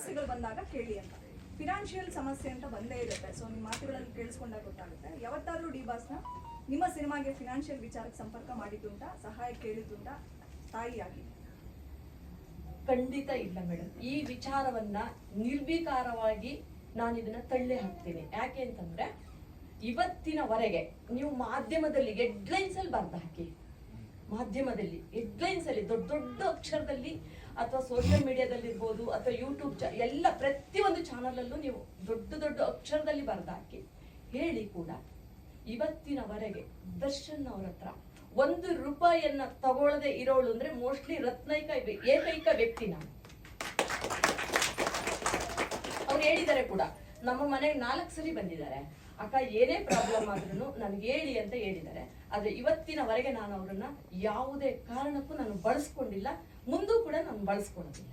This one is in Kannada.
ಸಮಸ್ಯೆಗಳು ಬಂದಾಗ ಕೇಳಿ ಅಂತ. ಫಿನಾನ್ಷಿಯಲ್ ಸಮಸ್ಯೆ ಅಂತ ಬಂದೇ ಇರುತ್ತೆ. ಸೊ ನಿಮ್ಮ ಮಾತುಗಳಲ್ಲಿ ಕೇಳಿಸ್ಕೊಂಡಾಗ ಗೊತ್ತಾಗುತ್ತೆ. ಯಾವತ್ತಾದರೂ ಡಿ ಬಾಸ್ನ ನಿಮ್ಮ ಸಿನಿಮಾಗೆ ಫಿನಾನ್ಷಿಯಲ್ ವಿಚಾರಕ್ಕೆ ಸಂಪರ್ಕ ಮಾಡಿದ್ದುಂಟ, ಸಹಾಯ ಕೇಳಿದ್ದುಂಟ, ತಾಯಿಯಾಗಿ? ಖಂಡಿತ ಇಲ್ಲ ಮೇಡಮ್ ಈ ವಿಚಾರವನ್ನ ನಿರ್ವಿಕಾರವಾಗಿ ನಾನು ಇದನ್ನ ತಳ್ಳಿ ಹಾಕ್ತೀನಿ. ಯಾಕೆ ಅಂತಂದ್ರೆ, ಇವತ್ತಿನವರೆಗೆ ನೀವು ಮಾಧ್ಯಮದಲ್ಲಿ ಹೆಡ್ಲೈನ್ಸ್ ಅಲ್ಲಿ ಬರ್ದು ಹಾಕಿ ಮಾಧ್ಯಮದಲ್ಲಿ ಹೆಡ್ಲೈನ್ಸ್ ಅಲ್ಲಿ, ದೊಡ್ಡ ದೊಡ್ಡ ಅಕ್ಷರದಲ್ಲಿ ಅಥವಾ ಸೋಷಿಯಲ್ ಮೀಡಿಯಾದಲ್ಲಿ ಇರ್ಬೋದು ಅಥವಾ ಯೂಟ್ಯೂಬ್ ಎಲ್ಲ ಪ್ರತಿಯೊಂದು ಚಾನಲ್ ಅಲ್ಲೂ ನೀವು ದೊಡ್ಡ ದೊಡ್ಡ ಅಕ್ಷರದಲ್ಲಿ ಬರ್ದಾಕಿ ಹೇಳಿ ಕೂಡ ಇವತ್ತಿನವರೆಗೆ ದರ್ಶನ್ ಅವ್ರ ಹತ್ರ ಒಂದು ರೂಪಾಯಿಯನ್ನ ತಗೊಳ್ಳದೆ ಇರೋಳು ಅಂದ್ರೆ ಮೋಸ್ಟ್ಲಿ ರತ್ನೈಕ ಏಕೈಕ ವ್ಯಕ್ತಿ ನಾನು. ಅವ್ರು ಹೇಳಿದ್ದಾರೆ ಕೂಡ, ನಮ್ಮ ಮನೆಗೆ ನಾಲ್ಕು ಸರಿ ಬಂದಿದ್ದಾರೆ. ಅಕ್ಕ, ಏನೇ ಪ್ರಾಬ್ಲಮ್ ಆದ್ರೂ ನನ್ಗೆ ಹೇಳಿ ಅಂತ ಹೇಳಿದ್ದಾರೆ. ಆದ್ರೆ ಇವತ್ತಿನವರೆಗೆ ನಾನು ಅವ್ರನ್ನ ಯಾವುದೇ ಕಾರಣಕ್ಕೂ ನಾನು ಬಳಸ್ಕೊಂಡಿಲ್ಲ. ಮುಂದೂ ಕೂಡ ನಾನು ಬಳಸ್ಕೊಳ್ಳೋದಿಲ್ಲ.